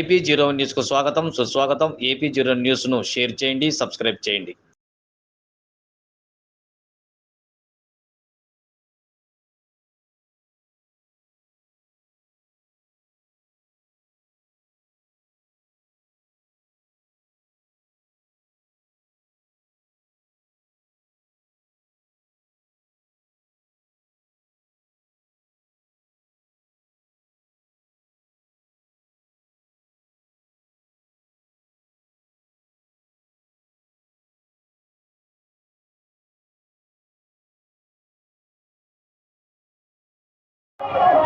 AP zero న్యూస్కు స్వాగతం. సుస్వాగతం. ఏపీ జీరో న్యూస్ను షేర్ చేయండి సబ్స్క్రైబ్ చేయండి. you.